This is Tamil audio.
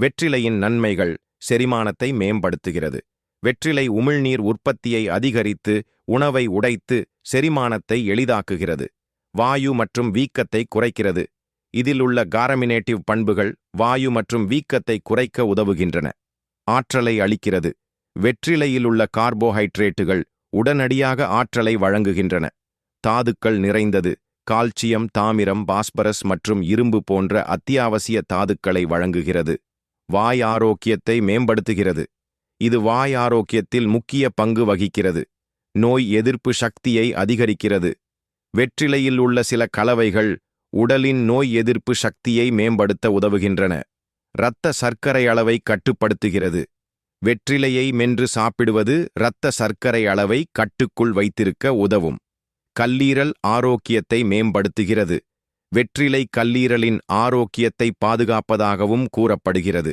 வெற்றிலையின் நன்மைகள் செரிமானத்தை மேம்படுத்துகிறது. வெற்றிலை உமிழ்நீர் உற்பத்தியை அதிகரித்து உணவை உடைத்து செரிமானத்தை எளிதாக்குகிறது. வாயு மற்றும் வீக்கத்தை குறைக்கிறது. இதில் உள்ள காரமினேட்டிவ் பண்புகள் வாயு மற்றும் வீக்கத்தை குறைக்க உதவுகின்றன. ஆற்றலை அளிக்கிறது. வெற்றிலையில் உள்ள கார்போஹைட்ரேட்டுகள் உடனடியாக ஆற்றலை வழங்குகின்றன. தாதுக்கள் நிறைந்தது கால்சியம் தாமிரம் பாஸ்பரஸ் மற்றும் இரும்பு போன்ற அத்தியாவசிய தாதுக்களை வழங்குகிறது. வாய் ஆரோக்கியத்தை மேம்படுத்துகிறது. இது வாய் ஆரோக்கியத்தில் முக்கிய பங்கு வகிக்கிறது. நோய் எதிர்ப்பு சக்தியை அதிகரிக்கிறது. வெற்றிலையில் உள்ள சில கலவைகள் உடலின் நோய் எதிர்ப்பு சக்தியை மேம்படுத்த உதவுகின்றன. இரத்த சர்க்கரை அளவை கட்டுப்படுத்துகிறது. வெற்றிலையை மென்று சாப்பிடுவது இரத்த சர்க்கரை அளவை கட்டுக்குள் வைத்திருக்க உதவும். கல்லீரல் ஆரோக்கியத்தை மேம்படுத்துகிறது. வெற்றிலை கல்லீரலின் ஆரோக்கியத்தை பாதுகாப்பதாகவும் கூறப்படுகிறது.